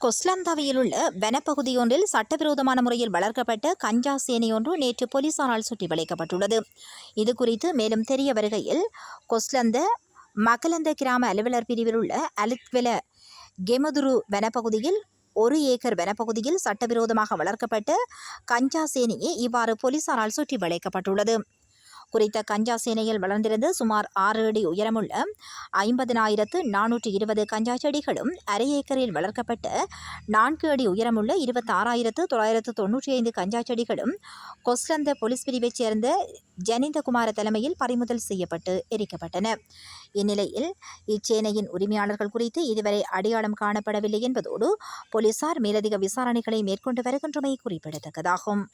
கொஸ்லந்தாவியில் உள்ள வனப்பகுதியொன்றில் சட்டவிரோதமான முறையில் வளர்க்கப்பட்ட கஞ்சா சேனையொன்று நேற்று போலீசாரால் சுற்றி வளைக்கப்பட்டுள்ளது. இது குறித்து மேலும் தெரிய வருகையில் கொஸ்லந்த மகலந்த கிராம அலுவலர் பிரிவில் உள்ள அலித்வெல கெமதுரு வனப்பகுதியில் ஒரு ஏக்கர் வனப்பகுதியில் சட்டவிரோதமாக வளர்க்கப்பட்ட கஞ்சா சேனையை இவ்வாறு போலீசாரால் சுற்றி வளைக்கப்பட்டுள்ளது. குறித்த கஞ்சா சேனையில் வளர்ந்திருந்த சுமார் ஆறு அடி உயரமுள்ள ஐம்பதினாயிரத்து நானூற்றி இருபது கஞ்சா செடிகளும் அரை ஏக்கரில் வளர்க்கப்பட்ட நான்கு அடி உயரமுள்ள இருபத்தாறாயிரத்து தொள்ளாயிரத்து தொன்னூற்றி ஐந்து கஞ்சா செடிகளும் கொஸ்லந்த போலீஸ் பிரிவைச் சேர்ந்த ஜனிந்தகுமார தலைமையில் பறிமுதல் செய்யப்பட்டு எரிக்கப்பட்டன. இந்நிலையில் இச்சேனையின் உரிமையாளர்கள் குறித்து இதுவரை அடையாளம் காணப்படவில்லை என்பதோடு போலீசார் மேலதிக விசாரணைகளை மேற்கொண்டு வருகின்றமை குறிப்பிடத்தக்கதாகும்.